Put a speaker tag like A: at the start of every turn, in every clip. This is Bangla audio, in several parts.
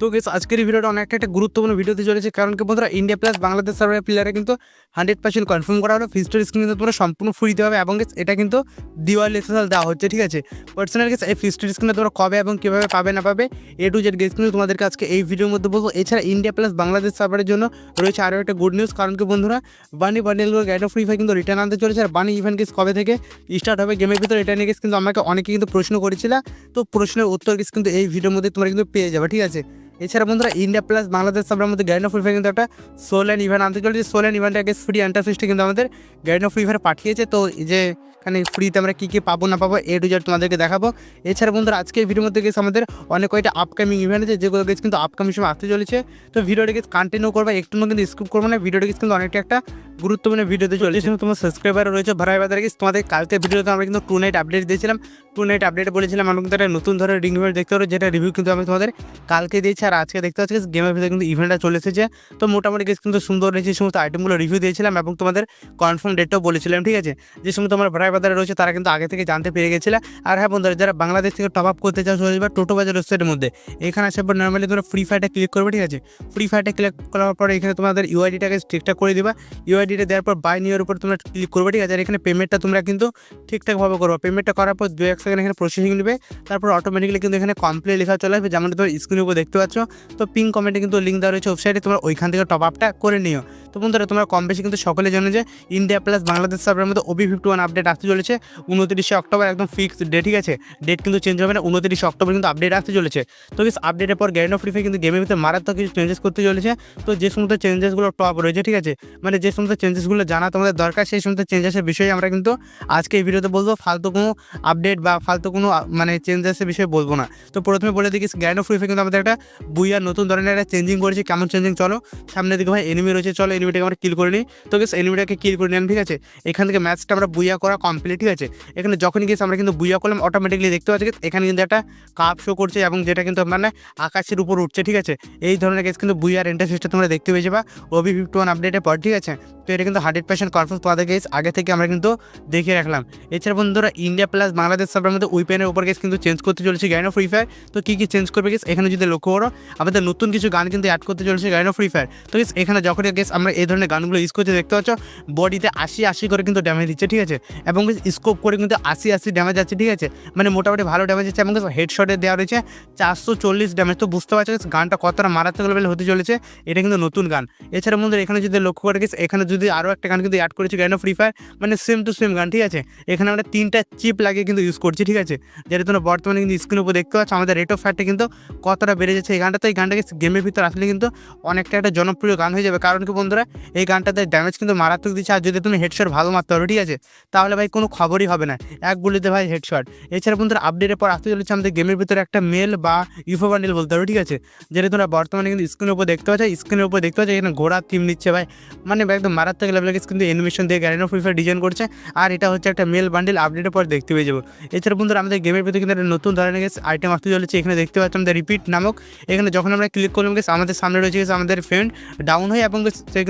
A: তো গেস আজকের এই ভিডিওটা অনেকটা একটা গুরুত্বপূর্ণ ভিডিওতে চলেছে, কারণ কি বন্ধুরা ইন্ডিয়া প্লাস বাংলাদেশ সার্ভারের প্লেয়ারে কিন্তু হান্ড্রেড পার্সেন্ট কনফার্ম করা হলো। ফিস্টার স্ক্রিন কিন্তু তোমরা সম্পূর্ণ দিতে হবে এবং এটা কিন্তু দিওয়ালি স্পেশাল দেওয়া হচ্ছে, ঠিক আছে? পার্সোনাল গেস এই ফিস্টার স্ক্রিনে তোমরা কবে এবং কীভাবে পাবে না পাবে এ টু জেড গেস কিন্তু তোমাদেরকে আজকে এই ভিডিওর মধ্যে বলব। এছাড়া ইন্ডিয়া প্লাস বাংলাদেশ সার্ভারের জন্য রয়েছে আরও একটা গুড নিউজ কারণ কি বন্ধুরা বানি বান্ডেলগুলো গাইড অফ ফ্রি ফায়ার কিন্তু রিটার্ন আনতে চলেছে, আর বানি ইভেন্ট গেস কবে থেকে স্টার্ট হবে গেমের ভিতরে নিয়ে গেস কিন্তু আমাকে অনেকে কিন্তু প্রশ্ন করেছিল। তো প্রশ্নের উত্তর গেস কিন্তু এই ভিডিওর মধ্যে তোমরা কিন্তু পেয়ে যাবে, ঠিক আছে? এছাড়া বন্ধুরা ইন্ডিয়া প্লাস বাংলাদেশ সার্ভারের মধ্যে গাইড অফ ফ্রি ফায়ার কিন্তু একটা সোল অ্যান্ড ইভেন্ট আনতে চলেছে সোল অ্যান্ড ইভেন্ট আগে ফ্রি ইন্টারফেসটা কিন্তু আমাদের গাইড অফ ফ্রি ফায়ার পাঠিয়েছে। তো যে এখানে ফ্রিতে আমরা কী কী পাবো না পাবো এ টু জেড তোমাদেরকে দেখাবো। এছাড়া বন্ধুরা আজকে ভিডিওর মধ্যে গেছে আমাদের অনেক কয়টা আপকামিং ইভেন্ট আছে, যেগুলো গেছে কিন্তু আপকামিং সময় আসতে চলেছে। তো ভিডিওটা গেছে কন্টিনিউ করবে একটু কিন্তু স্কিপ করব না। ভিডিওটা কিন্তু অনেকটা একটা গুরুত্বপূর্ণ ভিডিওতে চলেছে। তোমার সাবস্ক্রাইবার রয়েছে ভাড়াই বাজার গেছে তোমাদের কালকে ভিডিওতে আমরা কিন্তু টু নাইট আপডেট দিয়েছিলাম। টু নাইট আপডেট বলেছিলাম আমরা কিন্তু একটা নতুন ধরনের রিং ইভেন্ট দেখতে পারো, যেটা রিভিউ কিন্তু আমি তোমাদের কালকে দিয়েছি। আর আজকে দেখতে পাচ্ছি গেমের ভিতরে কিন্তু ইভেন্টটা চলে এসেছে। তো মোটামুটি গেছে কিন্তু সুন্দর রয়েছে সমস্ত আইটেমগুলো রিভিউ দিয়েছিলাম এবং তোমাদের কনফার্ম ডেটটাও বলেছিলাম, ঠিক আছে? যে সমস্ত তোমার ভাড়াই বাজারে রয়েছে, তারা কিন্তু আগে থেকে জানতে পেরে গেছিলে। আর হ্যাঁ বন্ধুরা, যারা বাংলাদেশ থেকে টপ আপ করতে চাও, চলে যাবে টোটো বাজার ওয়েবসাইটের মধ্যে। এখানে আসার পর নর্মালি তোমরা ফ্রি ফায়ারটা ক্লিক করবে, ঠিক আছে? ফ্রি ফায়ারটা ক্লিক করার পরে এখানে তোমাদের ইউআইডিটাকে ঠিকঠাক করে দিবা। ইউআইডিটা দেওয়ার পর বাই নিউর উপর তোমরা ক্লিক করবে, ঠিক আছে? আর এখানে পেমেন্টটা তোমরা কিন্তু ঠিকঠাকভাবে করবে। পেমেন্টটা করার পর দু এক সেকেন্ড এখানে প্রসেসিং নেবে। তারপর অটোমেটিক্যালি কিন্তু এখানে কমপ্লিট লেখা চলে আসবে যেমন তোমার স্ক্রিনের উপর দেখতে পাচ্ছ। তো পিং কমেন্টে কিন্তু লিঙ্ক দেওয়া রয়েছে ওয়েবসাইটে তোমার ওইখান থেকে টপ আপটা করে নিও। তো বন্ধুরা, তোমরা কম বেশি কিন্তু সকলে জানো যে ইন্ডিয়া প্লাস বাংলাদেশ সার্ভারের মধ্যে ওবি ফিফটি ওয়ান আপডেট আসতে চলেছে। উনত্রিশে অক্টোবর একদম ফিক্সড ডে ঠিক আছে? ডেট কিন্তু চেঞ্জ হবে না, উনত্রিশে অক্টোবর কিন্তু আপডেট আসতে চলেছে। তো বেশ আপডেটের পর গ্যারেন্ড অফ ফ্রি কিন্তু গেমের ভিতরে মারাত্মক কিছু চেঞ্জেস করতে চলেছে। তো যে সমস্ত চেঞ্জেসগুলো টপ রয়েছে, ঠিক আছে? মানে যে সমস্ত চেঞ্জেসগুলো জানা তোমাদের দরকার, সেই সমস্ত চেঞ্জেসের বিষয়ে আমরা কিন্তু আজকে এই ভিডিওতে বলব। ফালতু কোনো আপডেট বা ফালতু কোনো মানে চেঞ্জেসের বিষয়ে বলব না। তো প্রথমে বলে দিই গ্যারেন্ড অফ ফ্রি কিন্তু আমাদের একটা বুইয়ার নতুন ধরনের একটা চেঞ্জিং করেছি। কেমন চেঞ্জিং চলো সামনে দিকে ভাই এনিমি রয়েছে। চলো এনিমিটাকে আমরা কিল করে নিই। তো গেস এনিমিটাকে কিল করে নিলাম ঠিক আছে? এখান থেকে ম্যাচটা আমরা বুইয়া করা কমপ্লিট ঠিক আছে? এখানে যখনই গেছি আমরা কিন্তু বুইয়া করলাম অটোমেটিকলি দেখতে পাচ্ছি এখানে কিন্তু একটা কাপ শো করছে এবং যেটা কিন্তু মানে আকাশের উপর উঠছে ঠিক আছে? এই ধরনের গেস কিন্তু বুইয়ার ইন্টারফেসটা তোমরা দেখতে পেয়ে যাবা ওবি ফিফটি ওয়ান আপডেটের পর ঠিক আছে? তো এটা কিন্তু হান্ড্রেড পার্সেন্ট কনফার্ম তোমাদের গেস আগে থেকে আমরা কিন্তু দেখে রাখলাম। এছাড়া বন্ধুরা ইন্ডিয়া প্লাস বাংলাদেশ সার্ভারের মধ্যে উইপেনের উপর গেস কিন্তু চেঞ্জ করতে চলেছে গাইন অফ ফ্রি ফায়ার তো কী কী চেঞ্জ করবে গেস এখানে যদি লক্ষ্য করো আমাদের নতুন কিছু গান কিন্তু অ্যাড করতে চলেছে গাইন অফ ফ্রি ফায়ার তো guys, এখানে যখন গেস আমরা এই ধরনের গানগুলো ইউজ করতে দেখতে পাচ্ছ। বডিতে আশি আশি করে কিন্তু ড্যামেজ দিচ্ছে, ঠিক আছে? এবং স্কোপ করে কিন্তু আশি আশি ড্যামেজ আছে ঠিক আছে? মানে মোটামুটি ভালো ড্যামেজ আছে এবং হেডশটে দেওয়া রয়েছে। চারশো চল্লিশ ড্যামেজ তো বুঝতে পারছ গানটা কতটা মারাত্মক লেভেল হতে চলেছে, এটা কিন্তু নতুন গান। এছাড়া বন্ধুরা, এখানে যদি লক্ষ্য করে গেছে এখানে যদি আরও একটা গান কিন্তু অ্যাড করেছি গান ফ্রি ফায়ার মানে সেম টু সেম গান, ঠিক আছে? এখানে আমরা তিনটা চিপ লাগিয়ে কিন্তু ইউজ করছি, ঠিক আছে? যেটা তোমরা বর্তমানে কিন্তু স্ক্রিনের উপর দেখতে পাচ্ছ, আমাদের রেট অফ ফায়ারটা কিন্তু কতটা বেড়ে যাচ্ছে এই গানটা তো এই গানটাকে গেমের ভিতরে আসলে কিন্তু অনেকটা একটা জনপ্রিয় গান হয়ে যাবে। কারণ কি বন্ধুরা এই গানটাতে ড্যামেজ কিন্তু মারাত্মক দিচ্ছে। আর যদি তুমি হেডশট ভালো মারতে পারো, ঠিক আছে? তাহলে ভাই কোনো খবরই হবে না। এক গুলিতে ভাই হেডশট এছাড়া বন্ধুরা আপডেটের পর আসতে চলেছে আমাদের গেমের ভিতরে একটা মেল বা ইউফো বান্ডেল বলতে পারো, ঠিক আছে? যেটা তোমরা বর্তমানে কিন্তু স্ক্রিনের উপর দেখতে পাচ্ছ। স্ক্রিনের উপর দেখতে পাচ্ছ, এখানে ঘোড়া থিম নিচ্ছে ভাই। মানে একদম মারাত্মক লেভেলের কিন্তু অ্যানিমেশন দিয়ে গ্যারেন্ট ফ্রি ফায়ার ডিজাইন করছে। আর এটা হচ্ছে একটা মেল বান্ডেল আপডেটের পর দেখতে পেয়ে যাব। এছাড়া বন্ধুরা, আমাদের গেমের ভিতরে কিন্তু একটা নতুন ধরনের গেছে আইটেম আসতে চলেছে। এখানে দেখতে পাচ্ছি আমাদের রিপিট নামক। এখানে যখন আমরা ক্লিক করলাম গেছে আমাদের সামনে রয়েছে গেছে আমাদের ফ্রেন্ড ডাউন হয়ে এবং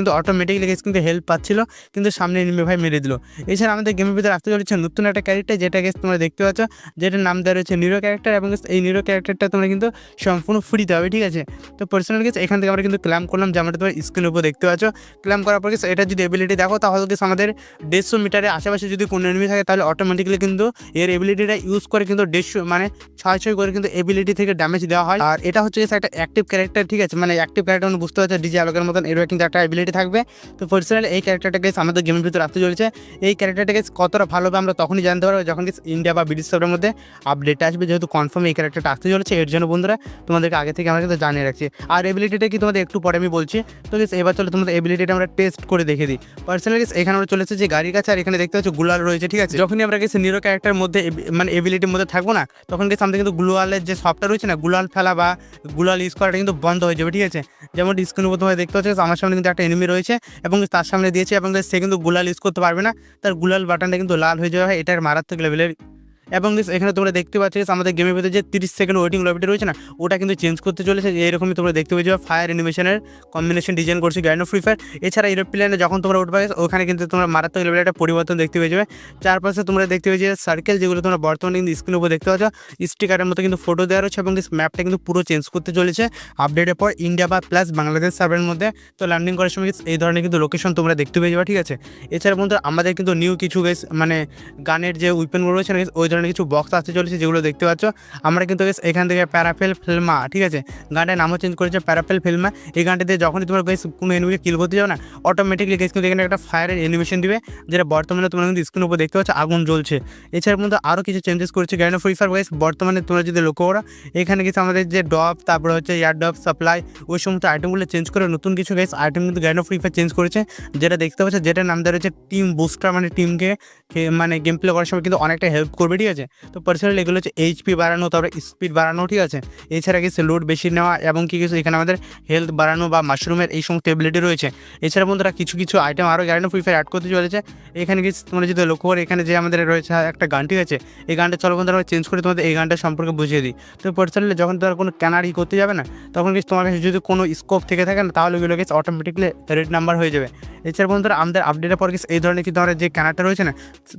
A: কিন্তু অটোমেটিকলি কিন্তু হেল্প পাচ্ছিল, কিন্তু সামনে নেমে ভাই মেরে দিল। এছাড়া আমাদের গেমের ভিতরে আসতে চলেছে নতুন একটা ক্যারেক্টার যেটা গেছে তোমরা দেখতে পাচ্ছ, যেটার নাম দেওয়া রয়েছে নিরো ক্যারেক্টার এবং এই নিরো ক্যারেক্টারটা তোমরা কিন্তু সম্পূর্ণ ফ্রিতে হবে, ঠিক আছে? তো পার্সোনাল গেছে এখান থেকে আমরা কিন্তু ক্লাম করলাম যেমনটা তোমার স্ক্রিনের উপর দেখতে পাচ্ছ। ক্লাম করার পর গেছে এটা যদি এবিলিটি দেখো, তাহলে গেছে আমাদের দেড়শো মিটারের আশেপাশে যদি কোনো এনিমি থাকে, তাহলে অটোমেটিকলি কিন্তু এর এবিলিটিটা ইউজ করে কিন্তু দেড়শো মানে ছয় ছয় করে কিন্তু এবিলিটি থেকে ড্যামেজ দেওয়া হয়। আর এটা হচ্ছে একটা অ্যাক্টিভ ক্যারেক্টার ঠিক আছে? মানে অ্যাক্টিভ ক্যারেক্টার মানে বুঝতে পারছ ডিজে আলোকের মতন এরও কিন্তু একটা এবিলিটি থাকবে। তো পার্সোনাল এই ক্যারেক্টারটা গেছে আমাদের গেমের ভিতরে আসতে চলেছে। এই ক্যারেক্টারটা গেছে কতটা ভালো হবে আমরা তখনই জানতে পারব যখন গেছে ইন্ডিয়া বা ব্রিটিশ সার্ভের মধ্যে আপডেট আসবে। যেহেতু কনফার্ম এই ক্যারেক্টারটা আসতে চলেছে, এর জন্য বন্ধুরা তোমাদেরকে আগে থেকে আমরা কিন্তু জানিয়ে রাখছি। আর এবিলিটিটা কি তোমাদের একটু পরে আমি বলছি। তো গেছে এবার চলো তোমাদের এবিলিটিটা আমরা টেস্ট করে দেখে দিই। পার্সোনাল গেছে এখানে আমরা চলেছে যে গাড়ির কাছে, আর এখানে দেখতে পাচ্ছ গুলাল রয়েছে, ঠিক আছে? যখনই আমরা গেছি নিরো ক্যারেক্টার মধ্যে মানে এবিলিটির মধ্যে থাকব না, তখন গেছে আমাদের কিন্তু গ্লোয়ালের যে সফটওয়্যার রয়েছে না, গুলাল ফেলা বা গুলাল ইউজ করাটা কিন্তু বন্ধ হয়ে যাবে, ঠিক আছে? যেমন স্ক্রিন উপর তোমায় দেখতে পাচ্ছ আমার সামনে কিন্তু একটা রয়েছে এবং তার সামনে দিয়েছে এবং সে কিন্তু গুলাল ইউজ করতে পারবে না। তার গুলাল বাটনটা কিন্তু লাল হয়ে যাওয়া হয়, এটার মারাত্মক লেভেলের এবং এখানে তোমরা দেখতে পাচ্ছ আমাদের গেমের ভিতরে যে তিরিশ সেকেন্ড ওয়েটিং লবিটা রয়েছে না, ওটা কিন্তু চেঞ্জ করতে চলেছে। এরকমই তোমরা দেখতে পেয়ে যাবে ফায়ার অ্যানিমেশনের কম্বিনেশন ডিজাইন করছে গ্যান্ড ফ্রি ফায়ার এছাড়া এরোপ্লেনে যখন তোমরা উঠবে ওখানে কিন্তু তোমরা মারাত্মক লেভেলের একটা পরিবর্তন দেখতে পেয়ে যাবে। চারপাশে তোমরা দেখতে পেয়ে যাবে সার্কেল যেগুলো তোমরা বর্তমানে কিন্তু স্ক্রিনের উপর দেখতে পাচ্ছ স্টিকারের মতো কিন্তু ফটো দেওয়া রয়েছে এবং ম্যাপটা কিন্তু পুরো চেঞ্জ করতে চলেছে। আপডেটের পর ইন্ডিয়া বা প্লাস বাংলাদেশ সার্ভের মধ্যে। তো ল্যান্ডিং করার সময় এই ধরনের কিন্তু লোকেশন তোমরা দেখতে পেয়ে যাবে, ঠিক আছে? এছাড়া বন্ধু আমাদের কিন্তু নিউ কিছু গেস মানে গানের যে উইপেনগুলো রয়েছে ওই ধরনের কিছু বক্স আসতে চলেছে যেগুলো দেখতে পাচ্ছ। আমরা কিন্তু এখান থেকে প্যারাফেল ফিল্মা ঠিক আছে? গানটার নামও চেঞ্জ করেছে প্যারাফেল ফিল্মা এই গানটাতে যখনই তোমরা গেস কোনো এনিমিকে কিল করতে যাও না অটোমেটিকলি গেস কিন্তু এখানে একটা ফায়ারের অ্যানিমেশন দিবে, যেটা বর্তমানে তোমরা কিন্তু স্ক্রিনের উপর দেখতে পাচ্ছ, আগুন জ্বলছে। এছাড়া কিন্তু আরও কিছু চেঞ্জেস করেছে গ্যান্ড ফ্রি ফায়ার গাইস বর্তমানে তোমরা যদি লক্ষ্য করো, এখানে কিছু আমাদের যে ডপ তারপরে হচ্ছে এয়ার ডপ সাপ্লাই ওই সমস্ত আইটেমগুলো চেঞ্জ করে নতুন কিছু গাইস আইটেম কিন্তু গ্যান্ড ফ্রি ফায়ার চেঞ্জ করেছে, যেটা দেখতে পাচ্ছ যেটা নাম দেওয়া রয়েছে টিম বুস্টার মানে টিমকে মানে গেম প্লে করার সময় কিন্তু অনেকটা হেল্প করবে, ঠিক আছে। তো পার্সোনালি এগুলো হচ্ছে এইচপি বাড়ানো, তারপরে স্পিড বাড়ানো, ঠিক আছে? এছাড়া কিছু লোড বেশি নেওয়া এবং কি কিছু এখানে আমাদের হেলথ বাড়ানো বা মাশরুমের এই সমস্ত এবিলিটি রয়েছে। এছাড়া বন্ধুরা কিছু কিছু আইটেম আরও গ্যারেন্ট ফ্রি ফায়ার অ্যাড করতে চলেছে। এখানে কিছু তোমরা যদি লক্ষ্য করে, এখানে যে আমাদের রয়েছে একটা গান ঠিক আছে, এই গানটা চলো বন্ধুরা আমরা চেঞ্জ করে তোমাদের এই গানটা সম্পর্কে বুঝিয়ে দিই। তো পার্সোনালি যখন তোমরা কোনো ক্যানারি করতে যাবে না, তখন কিছু তোমার কাছে যদি কোনো স্কোপ থেকে থাকে না, তাহলে ওগুলো গেছে অটোমেটিকলি রেড নাম্বার হয়ে যাবে। এছাড়া বন্ধুরা আমাদের আপডেটের পর কিছু এই ধরনের কিন্তু আমাদের যে ক্যানারটা রয়েছে না,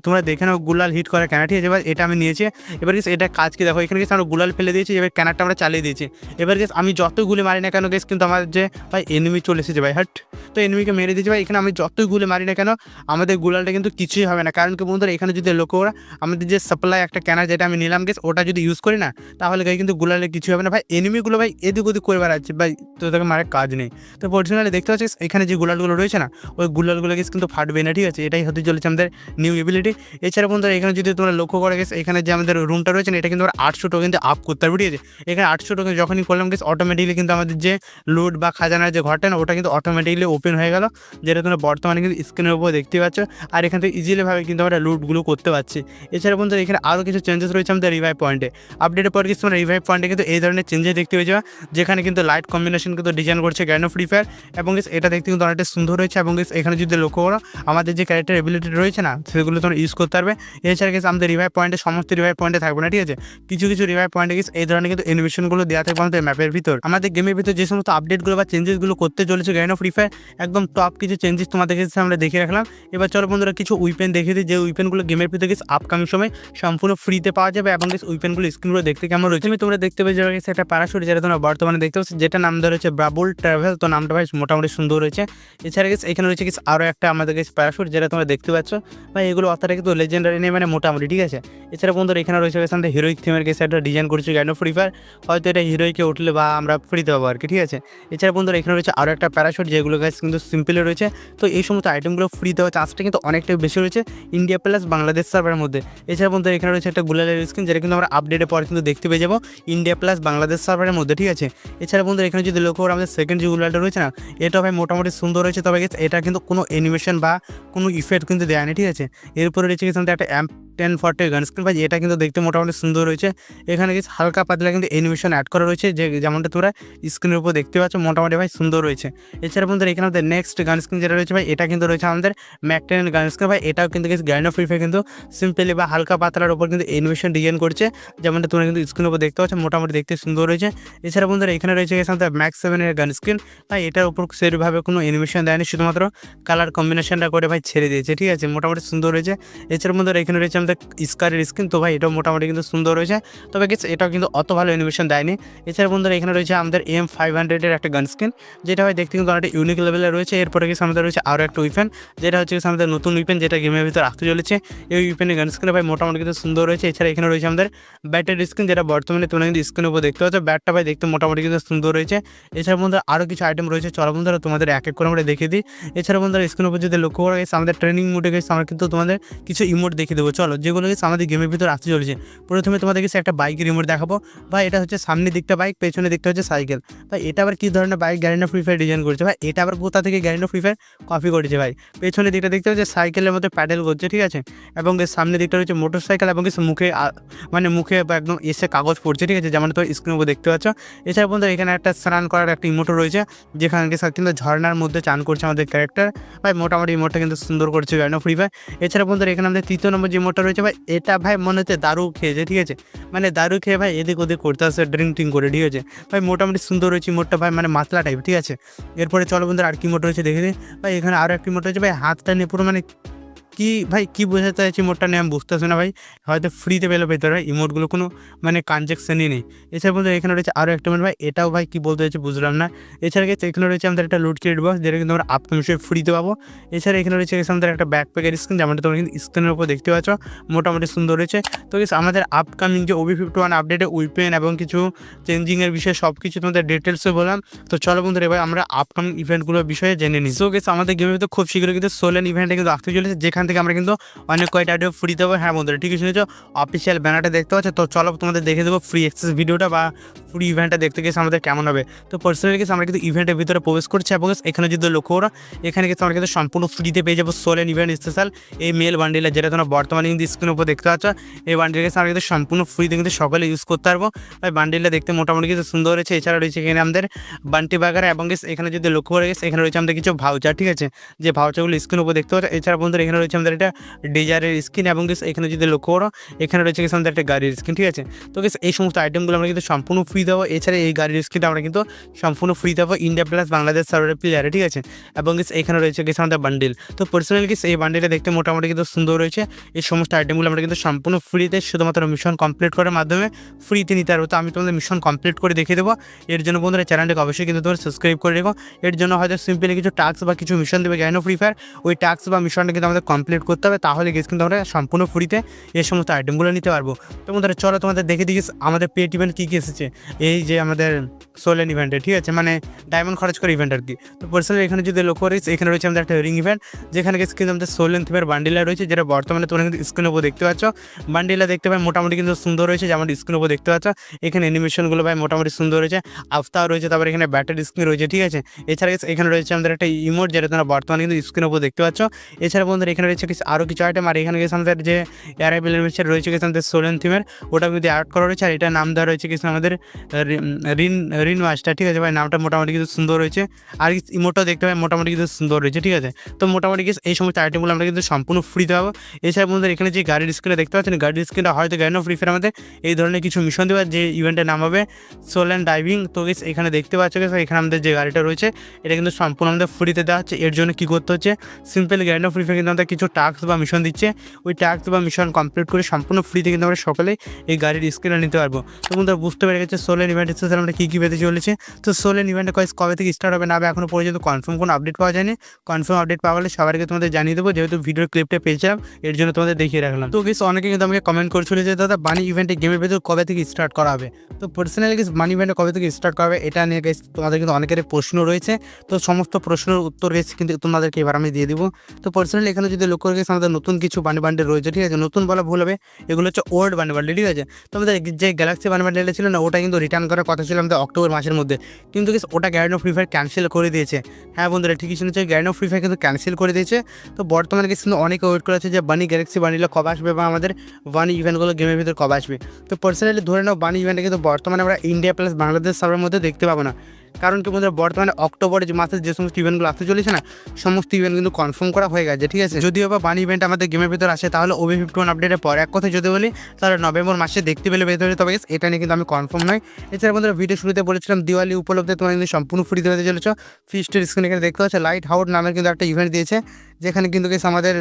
A: তোমরা দেখে নাও, গুলাল হিট করা ক্যানার ঠিক আছে, এবার এটা আমি নিয়েছি। এবার গেছে এটা কাজ কি? দেখো, এখানে গেছে আমরা গুলাল ফেলে দিয়েছি, এবার ক্যানারটা আমরা চালিয়ে দিয়েছি। এবার গেছে আমি যতই গুলি মারি না কেন গেছে কিন্তু আমার যে, ভাই এনিমি চলে এসেছে, ভাই, হাট। তো এনিমিকে মেরে দিয়েছি, ভাই, এখানে আমি যতই গুলি মারি না কেন, আমাদের গুলালটা কিন্তু কিছুই হবে না। কারণ কি বন্ধুরা, এখানে যদি লক্ষ্য করা, আমাদের যে সাপ্লাই একটা ক্যানার যেটা আমি নিলাম গেছে ওটা যদি ইউজ করি না, তাহলে গাই কিন্তু গুলালে কিছু হবে না। ভাই এনিমিগুলো ভাই, এদিক ওদিক করে বেড়াচ্ছে, ভাই, তো তাকে মারার কাজ নেই। তো পার্সোনালি দেখতে পাচ্ছিস এখানে যে গুলালগুলো রয়েছে না, ওই গুলালগুলো গেছে কিন্তু ফাটবে না, ঠিক আছে? এটাই হতে চলেছে আমাদের নিউ এবিলিটি এছাড়া বন্ধুরা, এখানে যদি তোমরা লক্ষ্য করে গেছে এখানে যে আমাদের রুমটা রয়েছে এটা কিন্তু আটশো টোকেন দিয়ে আপ করতে হবে, ঠিক আছে? এখানে আটশো টোকেন যখনই করলাম গেছে অটোমেটিকলি কিন্তু আমাদের যে লুট বা খাজানার যে ঘরটা না, ওটা কিন্তু অটোমেটিকলি ওপেন হয়ে গেল। যেটা তোমরা বর্তমানে কিন্তু স্ক্রিনের উপর দেখতে পাচ্ছ। আর এখান থেকে ইজিলিভাবে কিন্তু আমরা লুটগুলো করতে পারছি। এছাড়া বন্ধুরা, এখানে আরও কিছু চেঞ্জেস রয়েছে আমাদের রিভাইভ পয়েন্টে আপডেটের পর কিছু তোমরা রিভাইভ পয়েন্টে কিন্তু এই ধরনের চেঞ্জেস দেখতে পেয়ে যাবে, যেখানে কিন্তু লাইট কম্বিনেশন কিন্তু ডিজাইন করছে গ্যানো ফ্রি ফায়ার এবং এটা দেখতে কিন্তু অনেকটা সুন্দর রয়েছে। এবং এখানে যদি লক্ষ্য করো, আমাদের যে ক্যারেক্টার এবিলিটি রয়েছে না, সেগুলো তোমরা ইউজ করতে পারবে। এছাড়া গেছে আমাদের রিভাইভ পয়েন্টে সমস্ত রিভাইভ পয়েন্টে থাকবে না, ঠিক আছে? কিছু কিছু রিভাইভ পয়েন্টে গেছে এই ধরনের কিন্তু অ্যানিমেশনগুলো দেওয়া থাকবে আমাদের ম্যাপের ভিতর। আমাদের গেমের ভিতর যে সমস্ত আপডেটগুলো বা চেঞ্জেসগুলো করতে চলেছে গ্যানো ফ্রি ফায়ার একদম টপ কিছু চেঞ্জেস তোমাদের কাছে আমরা দেখে রাখলাম। এবার চলো বন্ধুরা, কিছু উইপেন দেখে দিই, যে উইপেনগুলো গেমের ভিতরে গেছে আপকামিং সময় সম্পূর্ণ ফ্রিতে পাওয়া যাবে এবং গেছে উইপেনগুলো স্ক্রিনগুলো দেখতে কেমন রয়েছে। তোমরা দেখতে যাবে গেছে একটা প্যারাশুট যেটা তোমরা বর্তমানে দেখতে পাচ্ছ যেটা নাম ধরে হচ্ছে ব্রাবুল ট্রাভেল তো নামটা ভাই মোটামুটি সুন্দর রয়েছে। এছাড়া গেছে এখানে রয়েছে কিছু আরও একটা আমাদের কাছে প্যারাশুট যেটা তোমরা দেখতে পাচ্ছ। ভাই, এগুলো অতটা কিন্তু লেজেন্ডারি নেই মানে মোটামুটি, ঠিক আছে? এছাড়া বন্ধুরা এখানে রয়েছে গেছে আমাদের হিরোইক থিমের গেছে একটা ডিজাইন করছে গ্যান্ড ফ্রি ফায়ার হয়তো এটা হিরোইকে উঠলে বা আমরা ফ্রিতে পাবো আর কি, ঠিক আছে? এছাড়া বন্ধুরা এখানে রয়েছে আরও একটা প্যারাশুট যেগুলো গাছ কিন্তু সিম্পলে রয়েছে। তো এই সমস্ত আইটেমগুলো ফ্রি দেওয়ার চান্সটা কিন্তু অনেকটাই বেশি রয়েছে ইন্ডিয়া প্লাস বাংলাদেশ সার্ভারের মধ্যে। এছাড়া বন্ধুরা এখানে রয়েছে একটা গুলালের স্ক্রিন যেটা কিন্তু আমরা আপডেটের পর কিন্তু দেখতে পেয়ে যাব ইন্ডিয়া প্লাস বাংলাদেশ সার্ভারের মধ্যে, ঠিক আছে? এছাড়া বন্ধুরা এখানে যদি লক্ষ্য করো আমাদের সেকেন্ড যে গুলালটা রয়েছে না এটা ভাই মোটামুটি সুন্দর রয়েছে। তবে এটা কিন্তু কোনো অ্যানিমেশন বা কোনো ইফেক্ট কিন্তু দেয় না ঠিক আছে? এরপরে রয়েছে আমাদের একটা amp ten forty gun screen ভাই, এটা কিন্তু দেখতে মোটামুটি সুন্দর রয়েছে। এখানে কিছু হালকা পাতলা কিন্তু অ্যানিমেশন অ্যাড করা রয়েছে, যে যেমনটা তোমরা স্ক্রিনের উপর দেখতে পাচ্ছ, মোটামুটি ভাই সুন্দর রয়েছে। এছাড়া বন্ধুরা এখানে আমাদের নেক্সট গান স্ক্রিন যেটা রয়েছে ভাই, এটা কিন্তু রয়েছে আমাদের ম্যাকটেন গান স্ক্রিন ভাই, এটাও কিন্তু কিছু গ্যান্ড অফ ফ্রি কিন্তু সিম্পলি বা হালকা পাতলার উপর কিন্তু অ্যানিমেশন ডিজাইন করছে, যেমনটা তোমরা কিন্তু স্ক্রিনের উপর দেখতে পাচ্ছ, মোটামুটি দেখতে সুন্দর রয়েছে। এছাড়া বন্ধুরা এখানে রয়েছে গেছে আমাদের ম্যাক্স সেভেনের গান স্ক্রিন ভাই এটার উপর সেরভাবে কোনো অ্যানিমেশন দেয়নি, শুধুমাত্র কালার কম্বিনেশনটা করে ভাই ছেড়ে দিয়েছে, ঠিক আছে? মোটামুটি সুন্দর রয়েছে। এছাড়া বন্ধুরা এখানে রয়েছে আমাদের স্কারের স্ক্রিন তো ভাই এটাও মোটামুটি কিন্তু সুন্দর রয়েছে। তবে গেছে এটাও কিন্তু অত ভালো অ্যানিমেশন দেয়নি। এছাড়া বন্ধুরা, এখানে রয়েছে আমাদের এম ফাইভ হান্ড্রেডের একটা গান স্ক্রিন যেটা ভাই দেখতে কিন্তু অনেকটা ইউনিক লেভেলে রয়েছে। এরপরে গেছে আমাদের রয়েছে আরও একটা উইপেন যেটা হচ্ছে আমাদের নতুন উইপেন যেটা গেমের ভিতরে আসতে চলেছে। এই উইপেনের গান স্ক্রিনে ভাই মোটামুটি কিন্তু সুন্দর রয়েছে। এছাড়া এখানে রয়েছে আমাদের ব্যাটের স্ক্রিন যেটা বর্তমানে তোমরা কিন্তু স্ক্রিনের উপর দেখতে পাচ্ছ। ব্যাটটা ভাই দেখতে মোটামুটি কিন্তু সুন্দর রয়েছে। এছাড়া বন্ধুরা, আরও কিছু আইটেম রয়েছে। চলো বন্ধুরা, তোমাদের এক এক করে আমরা দেখে দিই। এছাড়া বন্ধুরা স্ক্রিনের উপর যদি লক্ষ্য করা গেছে আমাদের ট্রেনিং মোডে গেছে আমরা কিন্তু তোমাদের কিছু ইমোট দেখে দেবো। চলো যেগুলো গেছে আমাদের গেমের ভিতরে আসতে চলেছে। প্রথমে তোমাদের কাছে একটা বাইকের রিমোট দেখাবো। বা এটা হচ্ছে সামনের দিকটা বাইক পেছনে দিকটা হচ্ছে সাইকেল ভাই, এটা আবার কী ধরনের bike Garena Free Fire design করছে। ভাই, এটা আবার কোথা থেকে গ্যারেন্ড ফ্রি ফায়ার কপি করেছে ভাই? পেছনের দিকটা দেখতে হচ্ছে সাইকেলের মধ্যে প্যাডেল করছে, ঠিক আছে? এবং এর সামনের দিকটা রয়েছে মোটর সাইকেল এবং এর মুখে মানে মুখে বা একদম এসে কাগজ পড়ছে, ঠিক আছে? যেমন তো স্ক্রিনের উপর দেখতে পাচ্ছ। এছাড়া বন্ধু এখানে একটা স্নান করার একটা ইমোটো রয়েছে, যেখানে কিন্তু ঝর্ণার মধ্যে চান করছে আমাদের ক্যারেক্টার ভাই, মোটামুটি ইমোটটা কিন্তু সুন্দর করছে গ্যারেন্ড ফ্রি ফায়ার এছাড়া বন্ধুরা, এখানে আমাদের তৃতীয় নম্বর যে ইমোটটা রয়েছে ভাই, এটা ভাই মনে হচ্ছে দারু খেয়েছে ঠিক আছে? মানে দারু খেয়ে ভাই এদিক ওদিক করতে আসছে ড্রিঙ্ক ট্রিঙ্ক করে, ঠিক আছে? ভাই মোটামুটি সুন্দর রয়েছে মোটটা ভাই মানে মাতলা টাইপ ঠিক আছে? এরপরে চলো বন্ধুরা, আর কি মোট রয়েছে দেখে দিই ভাই, এখানে আরও একটি মোট রয়েছে, ভাই, হাতটা নিয়ে পুরো মানে কি, ভাই, কি বোঝাতে চাইছি মোটটা নিয়ে আমি বুঝতেছি না, ভাই। হয়তো ফ্রিতে পেলে পেতে হয়। ইমোটগুলো কোনো মানে ট্রানজ্যাকশনই নেই। এছাড়া বলতে এখানে রয়েছে আরও একটা মোট ভাই। এটাও, ভাই, কি বলতে চাইছি বুঝলাম না। এছাড়া গেছে, এখানে রয়েছে আমাদের একটা লুট ক্রিয়েট বক্স যেটা কিন্তু আমরা আপকামিশে ফ্রিতে পাবো। এছাড়া এখানে রয়েছে আমাদের একটা ব্যাকপ্যাকের স্ক্রিন যেমনটা তোমরা কিন্তু স্ক্রিনের উপর দেখতে পাচ্ছ। মোটামুটি সুন্দর রয়েছে। তো গেছে, আমাদের আপকামিং যে ওবি ফিফটি ওয়ান আপডেটে উইপেন এবং কিছু চেঞ্জিংয়ের বিষয়ে সব কিছু তোমাদের ডিটেলসে বললাম। তো চলো বন্ধুরা, এবার আমরা আপকামিং ইভেন্টগুলোর বিষয়ে জেনে নিই। সো গেছে, আমাদের গেমের তো খুব শীঘ্রই কিন্তু সোলেন ইভেন্টে কিন্তু আসতে চলেছে, যেখান থেকে আমরা কিন্তু অনেক কয়টা ভিডিও ফ্রি দেবো। হ্যাঁ বন্ধুরা, ঠিকই শুনেছো। অফিসিয়াল ব্যানারটা দেখতে পাচ্ছ? তো চলো তোমাদের দেখে দেবো ফ্রি এক্সেস ভিডিওটা বা ফ্রি ইভেন্টটা দেখতে গেছে আমাদের কেমন হবে। তো পার্সোনালি গেছে আমরা কিন্তু ইভেন্টের ভিতরে প্রবেশ করছি এবং এখানে যদি লক্ষ্য করো, এখানে গেছে আমরা কিন্তু সম্পূর্ণ ফ্রিতে পেয়ে যাব সোলেন ইভেন্ট স্পেশাল এই মেল বান্ডিলে যেটা তোমরা বর্তমানে কিন্তু স্ক্রিনের উপর দেখতে পাচ্ছ। এই বান্ডিল গেছে আমরা কিন্তু সম্পূর্ণ ফ্রিতে কিন্তু সকলে ইউজ করতে পারব। ভাই বান্ডিলটা দেখতে মোটামুটি কিন্তু সুন্দর হয়েছে এছাড়া রয়েছে এখানে আমাদের বান্টি বাগার এবং এখানে যদি লক্ষ্য করে গেছে এখানে রয়েছে আমাদের কিছু ভাউচার ঠিক আছে? যে ভাউচারগুলো স্ক্রিনের উপর দেখতে পাচ্ছ, এছাড়া বন্ধুরা এখানে রয়েছে আমাদের একটা ডিজারের স্ক্রিন এবং এখানে যদি লক্ষ্য করো, এখানে রয়েছে গেছে আমাদের একটা গাড়ির স্ক্রিন, ঠিক আছে? তো এই সমস্ত আইটেমগুলো আমরা কিন্তু সম্পূর্ণ ফ্রি দেবো। এছাড়া এই গাড়ির স্ক্রিনটা আমরা কিন্তু সম্পূর্ণ ফ্রি দেবো ইন্ডিয়া প্লাস বাংলাদেশ সার্ভারের প্লেয়ারে ঠিক আছে? এবং এখানে রয়েছে গেছে আমাদের বান্ডিল তো পার্সোনালি গেছে এই বান্ডিলটা দেখতে মোটামুটি কিন্তু সুন্দর রয়েছে। এই সমস্ত আইটেমগুলো আমরা কিন্তু সম্পূর্ণ ফ্রিতে শুধুমাত্র মিশন কমপ্লিট করার মাধ্যমে ফ্রিতে নিতে পারব। তো আমি তোমাদের মিশন কমপ্লিট করে দেখিয়ে দেবো। এর জন্য বন্ধুরা চ্যানেলটাকে অবশ্যই কিন্তু তোমরা সাবস্ক্রাইব করে রেখো। এর জন্য হয়তো সিম্পলি কিছু টাস্ক বা কিছু মিশন দেবে কেন ফ্রি ফায়ার ওই টাস্ক বা মিশনটা কিন্তু আমাদের কমপ্লিট করতে হবে, তাহলে গেছে কিন্তু আমরা সম্পূর্ণ ফ্রিতে এই সমস্ত আইটেমগুলো নিতে পারব। তো বন্ধুরা, চলো তোমাদের দেখে দিই আমাদের পেট ইভেন্ট কী কী এসেছে? এই যে আমাদের সোলেন ইভেন্টে ঠিক আছে? মানে ডায়মন্ড খরচ করে ইভেন্ট আর কি। তো পার্সোনালি এখানে যদি লক্ষ্য করিস, এখানে রয়েছে আমাদের একটা রিং ইভেন্ট যেখানে গেছে কিন্তু আমাদের সোলেন থিমের বান্ডিলা রয়েছে, যেটা বর্তমানে তোমরা কিন্তু স্ক্রিনের উপর দেখতে পাচ্ছ। বান্ডিলা দেখতে পাই, মোটামুটি কিন্তু সুন্দর রয়েছে, যেমন স্ক্রিনের উপর দেখতে পাচ্ছ। এখানে অ্যানিমেশনগুলো ভাই মোটামুটি সুন্দর রয়েছে আফতাও রয়েছে, তারপর এখানে ব্যাটারি স্ক্রিন রয়েছে, ঠিক আছে? এছাড়া এখানে রয়েছে আমাদের একটা ইমোট যেটা তোমরা বর্তমানে কিন্তু স্ক্রিনের উপর দেখতে পাচ্ছ। এছাড়া বন্ধুরা, এখানে রয়েছে কিছু আরও কিছু আইটেম আর এখানে গেছে আমাদের যে এয়ার অ্যারাইভেল রয়েছে গেছে আমাদের সোলেন থিমের ওটা কিন্তু অ্যাড করা রয়েছে, আর এটা নাম দেওয়া রয়েছে কিছু আমাদের রিন রিন মাস্টার ঠিক আছে? ভাই, নামটা মোটামুটি কিন্তু সুন্দর রয়েছে, আর ইমোটাও দেখতে পাই মোটামুটি কিন্তু সুন্দর রয়েছে, ঠিক আছে? তো মোটামুটি কিছু এই সমস্ত আইটেমগুলো আমরা কিন্তু সম্পূর্ণ ফ্রিতে পাবো। এছাড়া বন্ধুরা, এখানে যে গাড়ির স্ক্রিনে দেখতে পাচ্ছেন গাড়ির স্ক্রিনটা হয়তো গাড়ি ফ্রি ফায়ার আমাদের এই ধরনের কিছু মিশন দেওয়ার যে ইভেন্টের নাম হবে সোল ডাইভিং তো গেস এখানে দেখতে পাচ্ছ গেছে এখানে আমাদের যে গাড়িটা রয়েছে, এটা কিন্তু সম্পূর্ণ আমাদের ফ্রিতে দেওয়া হচ্ছে। এর জন্য কী করতে হচ্ছে? সিম্পল গাড়ি ফ্রি ফায়ার কিন্তু আমাদের কিছু টাস্ক বা মিশন দিচ্ছে, ওই টাস্ক বা মিশন কমপ্লিট করে সম্পূর্ণ ফ্রিতে কিন্তু আমরা সকলেই এই গাড়ির স্ক্রিনে নিতে পারব। তো বন্ধুরা বুঝতে পেরে গেছে সোলেন ইভেন্ট স্পেশাল আমরা কী কী পেতে চলেছে। তো সোলেন ইভেন্টে কয়েস কবে থেকে স্টার্ট হবে না হবে এখনও পর্যন্ত কনফার্ম কোনো আপডেট পাওয়া যায়নি। কনফার্ম আপডেট পাওয়া গেলে সবাইকে তোমাদের জানিয়ে দেবো, যেহেতু ভিডিওর ক্লিপটা পেয়েছিলাম এর জন্য তোমাদের দেখিয়ে রাখলাম। তো গেস অনেকে কিন্তু আমাকে কমেন্ট করছিল যে, দাদা বানি ইভেন্টে গেমের ভেতর কবে থেকে স্টার্ট করা হবে? তো পার্সোনালি গেস বানি ইভেন্টে কবে থেকে স্টার্ট করা হবে, এটা নিয়ে তোমাদের কিন্তু অনেকের প্রশ্ন রয়েছে। তো সমস্ত প্রশ্নের উত্তর গেছে কিন্তু তোমাদেরকে এবার আমি দিয়ে দিব। তো পার্সোনালি এখানে যদি লক্ষ্য করে গেছে আমাদের নতুন কিছু বানি বান্ডেল রয়েছে, ঠিক আছে? নতুন বলা ভুল হবে, এগুলো হচ্ছে ওল্ড বানি বান্ডেল ঠিক আছে? তো আমাদের যে গ্যালাক্সি বানি বান্ডেলটা ছিল না, ওটা কিন্তু রিটার্ন করার কথা ছিল আমাদের অক্টোবর মাসের মধ্যে। কিন্তু ওটা গ্যারেন্ট ফ্রি ফায়ার ক্যান্সেল করে দিয়েছে। হ্যাঁ বন্ধুরা, ঠিকই শুনেছে গ্যারেন্ট ফ্রি ফায়ার কিন্তু ক্যান্সেল করে দিয়েছে। তো বর্তমানে কিন্তু অনেকে ওয়েট করেছে যে বানি গ্যালাক্সি বানিলে কবে আসবে বা আমাদের বানি ইভেন্টগুলো গেমের ভিতরে কবে আসবে। তো পার্সোনালি ধরে নাও বানি ইভেন্টটা কিন্তু বর্তমানে আমরা ইন্ডিয়া প্লাস বাংলাদেশ সার্ভের মধ্যে দেখতে পাবো না। কারণ কি বন্ধুরা, বর্তমানে অক্টোবরে যে মাসে যে সমস্ত ইভেন্টগুলো আসতে চলেছে না, সমস্ত ইভেন্ট কিন্তু কনফার্ম করা হয়ে গেছে, ঠিক আছে? যদিও বা বানি ইভেন্ট আমাদের গেমের ভিতরে আসে তাহলে ওবি ফিফটি ওয়ান আপডেটের পর এক কথা যদি বলি, তাহলে নভেম্বর মাসে দেখতে পেলে ভেতরে, তবে এটা নিয়ে কিন্তু আমি কনফার্ম নয়। এছাড়া বন্ধুরা ভিডিও শুরুতে বলেছিলাম, দিওয়ালি উপলব্ধে তোমার কিন্তু সম্পূর্ণ ফ্রিতে হতে চলেছ। ফিস্টের স্ক্রিন এখানে দেখতে পাচ্ছ লাইট হাউট নামের কিন্তু একটা ইভেন্ট দিয়েছে। যেখানে কিন্তু গেছে আমাদের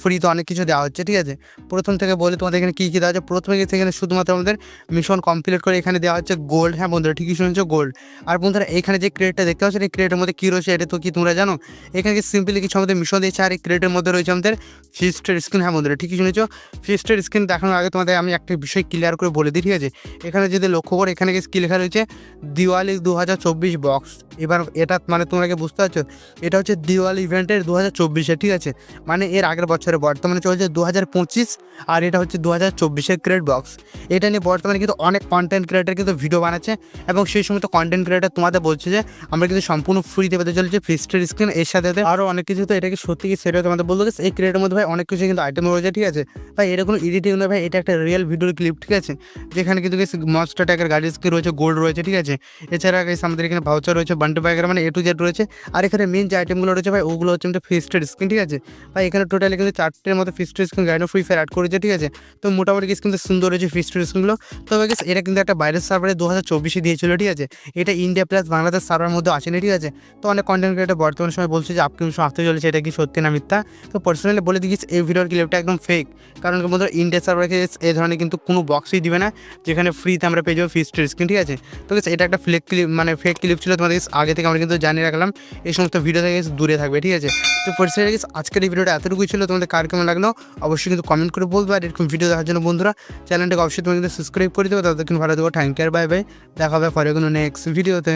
A: ফ্রিতে অনেক কিছু দেওয়া হচ্ছে, ঠিক আছে? প্রথম থেকে বলে তোমাদের এখানে কী কী দেওয়া হচ্ছে? প্রথমে গেছে এখানে শুধুমাত্র আমাদের মিশন কমপ্লিট করে এখানে দেওয়া হচ্ছে গোল্ড হ্যাঁ বন্ধুরা, ঠিকই শুনেছো গোল্ড আর বন্ধুরা, এখানে যে ক্রেটটা দেখতে পাচ্ছ, এই ক্রেটের মধ্যে কী রয়েছে এটা তো কি তোমরা জানো? এখানে সিম্পলি কিছু আমাদের মিশন দিয়েছে আর এই ক্রেটের মধ্যে রয়েছে আমাদের ফিস্টের স্ক্রিন হ্যাঁ বন্ধুরা, ঠিকই শুনেছো? ফিস্টের স্ক্রিন দেখানোর আগে তোমাদের আমি একটা বিষয় ক্লিয়ার করে বলে দিই, ঠিক আছে? এখানে যদি লক্ষ্য করে, এখানে কি লেখা রয়েছে? দিওয়ালি দু হাজার চব্বিশ বক্স এবার এটা মানে তোমরা বুঝতে পারছ? এটা হচ্ছে দিওয়ালি ইভেন্টের দু হাজার চব্বিশে ঠিক আছে? মানে এর আগের বছরে বর্তমানে চলছে দু হাজার পঁচিশ আর এটা হচ্ছে দু হাজার চব্বিশের ক্রেড বক্স এটা নিয়ে বর্তমানে কিন্তু অনেক কন্টেন্ট ক্রিয়েটার কিন্তু ভিডিও বানাচ্ছে এবং সেই সমস্ত কন্টেন্ট ক্রিয়েটার তোমাদের বলছে যে, আমরা কিন্তু সম্পূর্ণ ফ্রিতে পেতে চলেছে ফিস্টের স্ক্রিন এর সাথে আরও অনেক কিছু তো এটাকে সত্যি কি সেটা তোমাদের বলতে গেছে এই ক্রিয়েটের মধ্যে ভাই অনেক কিছু কিন্তু আইটেম রয়েছে, ঠিক আছে? ভাই এটা কোনো এডিটিং নয় ভাই এটা একটা রিয়েল ভিডিওর ক্লিপ ঠিক আছে? যেখানে কিন্তু মস্টার ট্যাগের গাড়ির স্ক্রিন রয়েছে গোল্ড রয়েছে, ঠিক আছে? এছাড়া আমাদের এখানে ভাউচার রয়েছে ফ্রন্ট ব্যাক মানে এ টু জেড রয়েছে। আর এখানে মেন যে আইটেমগুলো রয়েছে ভাই, ওগুলো হচ্ছে আমাদের ফিস্টেড স্ক্রিন ঠিক আছে? ভাই এখানে টোটালি কিন্তু চারটের মতো ফিস্টেড স্ক্রিন গাইড ফ্রি ফায়ার অ্যাড করেছে ঠিক আছে? তো মোটামুটি কিছু কিন্তু সুন্দর রয়েছে ফিস্টেড স্ক্রিনগুলো তবে গেস এটা কিন্তু একটা বাইরের সার্ভারে দু হাজার চব্বিশে দিয়েছিল ঠিক আছে? এটা ইন্ডিয়া প্লাস বাংলাদেশ সার্ভার মধ্যে আসেনি ঠিক আছে? তো অনেক কন্টেন্ট ক্রিয়েটার বর্তমান সময় বলছে যে আপনি আসতে চলেছে এটা কি সত্যি না মিথ্যা? তো পার্সোনালি বলে দিচ্ছি এই ভিডিওর ক্লিপটা একদম ফেক কারণ বন্ধুরা ইন্ডিয়া সার্ভারকে এই ধরনের কিন্তু কোনো বক্সই দিবে না যেখানে ফ্রিতে আমরা পেয়ে যাব ফিস্টেড স্ক্রিন ঠিক আছে? তো guys, এটা একটা ফ্লেক ক্লিপ মানে ফেক ক্লিপ ছিল তোমাদের আগে থেকে আমরা কিন্তু জানিয়ে রাখলাম। এই সমস্ত ভিডিও থেকে দূরে থাকবে ঠিক আছে? তো পার্সোনালি আজকের এই ভিডিওটা এতটুকুই ছিল। তোমাদের কার কেমন লাগল? অবশ্যই কিন্তু কমেন্ট করে বলবে। আর এরকম ভিডিও দেখার জন্য বন্ধুরা চ্যানেলটাকে অবশ্যই তুমি কিন্তু সাবস্ক্রাইব করে দেবো। তাদের কিন্তু ভালো দেবো থ্যাংক ইউ বাই বাই দেখা হবে পরে কোনো নেক্সট ভিডিওতে